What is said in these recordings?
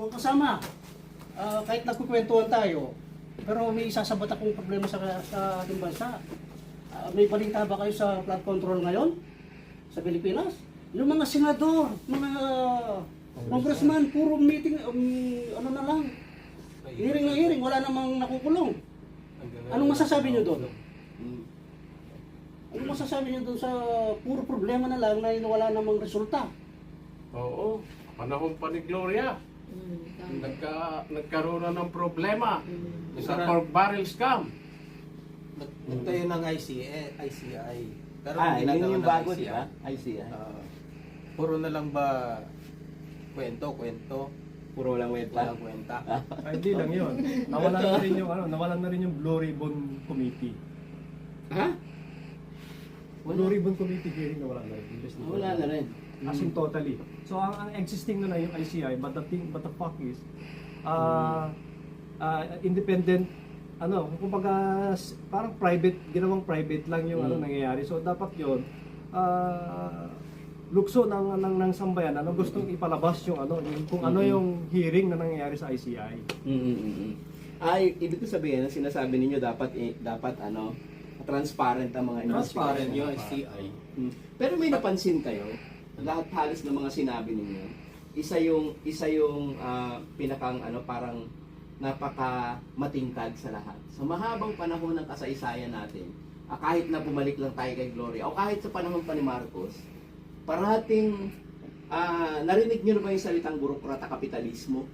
mga kasama, ah, kahit nagkukwentuhan tayo, pero may isasabat akong problema sa, sa ating bansa. Ah, may balita ba kayo sa flood control ngayon? Sa Pilipinas? Yung mga senador, mga congressman, puro meeting, um, ano na lang, hearing na hearing, wala namang nakukulong. Anong masasabi niyo doon? Ano masasabi niyo doon sa puro problema na lang na wala namang resulta? Oo, panahon pa ni Gloria. Nagka, nagkaroon na ng problema sa pork barrel scam. Nag- Nagtayo ng ICI, ICI. Pero Ah, ang yun yung ng bago, ICI, di ba? I see, ah. ah, puro na lang ba kwento, kwento, Puro lang web walang kwenta. Ay, hindi lang yun. Nawalan na rin yung, ano, nawalan na rin yung Blue Ribbon Committee. Ha? Blue Ribbon Committee hearing nawalan na rin. Investigation. Wala na rin. As in totally. So, ang, ang existing na na yung ICI, but the thing, but the fact is, uh, uh, independent, ano, kumbaga, s- parang private, ginawang private lang yung ano Mm. nangyayari. So, dapat yun, uh, lukso ng, ng, ng sambayan, ano gustong ipalabas yung ano, yung, kung ano yung hearing na nangyayari sa ICI. Mm-mm. Ay, ibig ko sabihin, ang sinasabi ninyo dapat eh, dapat ano, transparent ang mga Transparent investigation. yung ICI. Mm. Pero may napansin kayo, lahat halos ng mga sinabi ninyo, isa yung isa yung ah, pinakang ano parang napaka matingkad sa lahat. Sa mahabang panahon ng kasaysayan natin, ah, kahit na bumalik lang tayo kay Gloria o kahit sa panahon pa ni Marcos, parating ah, narinig niyo na ba yung salitang burokrata kapitalismo?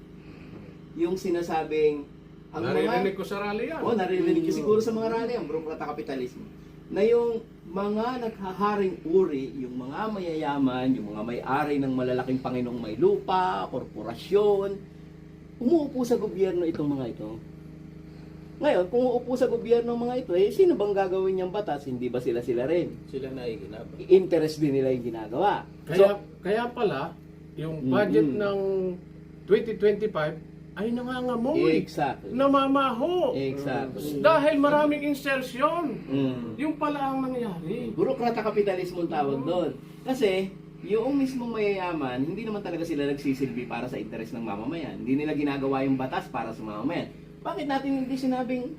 Yung sinasabing ang mga Naririnig ko sa rally yan. Oo, naririnig ko siguro sa mga rally ang burokrata kapitalismo. Na yung mga naghaharing uri, yung mga mayayaman, yung mga may-ari ng malalaking panginong may lupa, korporasyon, umuupo sa gobyerno itong mga ito. Ngayon, kung uupo sa gobyerno ang mga ito, eh, sino bang gagawin niyang batas? Hindi ba sila sila rin? Sila na iginabang. Interest din nila yung ginagawa. Kaya, kaya pala, yung budget Mm-mm. ng 2025 ay nangangamoy. Exactly. Namamaho. Exactly. Dahil maraming insertion. Mm. Yung pala ang nangyari. Burokrata kapitalismo ang tawag doon. Kasi, yung mismong mayayaman, hindi naman talaga sila nagsisilbi para sa interes ng mamamayan. Hindi nila ginagawa yung batas para sa mamamayan. Bakit natin hindi sinabing,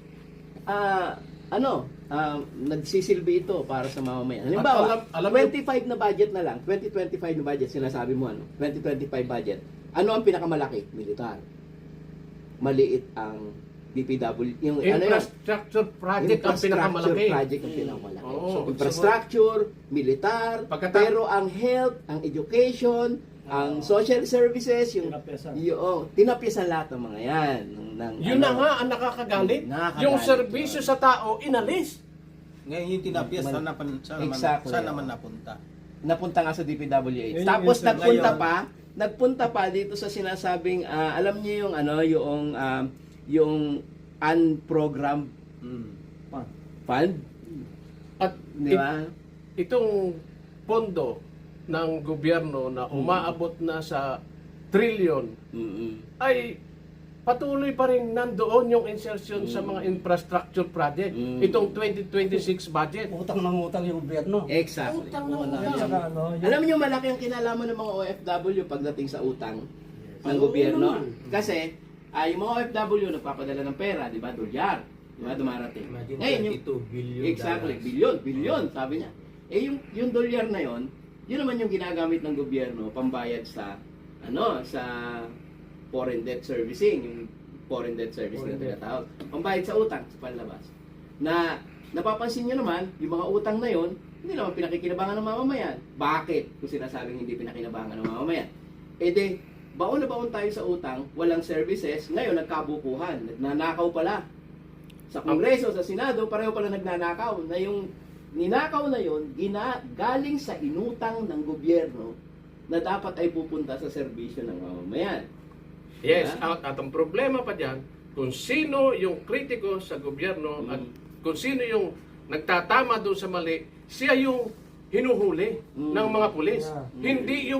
ah, ano, ah, nagsisilbi ito para sa mamamayan? Halimbawa, At alam- alam 25 na budget na lang, 2025 na budget, sinasabi mo ano, 2025 budget. Ano ang pinakamalaki? Militar. Maliit ang DPW, yung ano yun? Infrastructure project ang pinakamalaki. project ang pinakamalaki. Oo. so, infrastructure, militar, Pagkata- pero ang health, ang education, ang social services, yung Tinapyasan. yung tinapyasan lahat ng mga yan. Ng, ng, Yun na ano, nga ang nakakagalit. Nakakagalit. Yung serbisyo sa tao, inalis. Ngayon yung tinapyas, saan, napan, saan, Exactly. naman, saan naman napunta? Napunta nga sa DPWH. Yun yung Tapos insert nagpunta ngayon. pa, nagpunta pa dito sa sinasabing, ah, alam niyo yung ano, yung um, yung unprogrammed Mm. fund, At di ba? itong pondo ng gobyerno na umaabot na sa trillion Mm-mm. ay patuloy pa rin nandoon yung insertion sa mga infrastructure project. Mm. Itong 2026 budget. Utang ng utang yung gobyerno. Exactly. Utang na Wala. utang. Saka ano, yung, Alam niyo malaki ang kinalaman ng mga OFW pagdating sa utang ng Oo gobyerno. naman. Kasi ay yung mga OFW nagpapadala ng pera, di ba? Dolyar. Di ba? Dumarating. Imagine Ngayon, yung, 32 billion exactly, dollars. billion, billion, sabi niya. Eh yung yung dolyar na yon, yun naman yung ginagamit ng gobyerno pambayad sa ano, sa foreign debt servicing, yung foreign debt servicing Foreign na tinatawag. Pambayad sa utang sa panlabas. Na napapansin niyo naman, yung mga utang na yon, hindi naman pinakikinabangan ng mamamayan. Bakit? Kung sinasabing hindi pinakinabangan ng mamamayan. Eh de, baon na baon tayo sa utang, walang services, ngayon nagkabukuhan, nagnanakaw pala. Sa Kongreso, sa Senado, pareho pala nagnanakaw na yung ninakaw na yon gina, galing sa inutang ng gobyerno na dapat ay pupunta sa serbisyo ng mamamayan. Yes, at, at ang problema pa dyan, kung sino yung kritiko sa gobyerno Mm. at kung sino yung nagtatama doon sa mali, siya yung hinuhuli Mm. ng mga pulis. Yeah. Hindi yung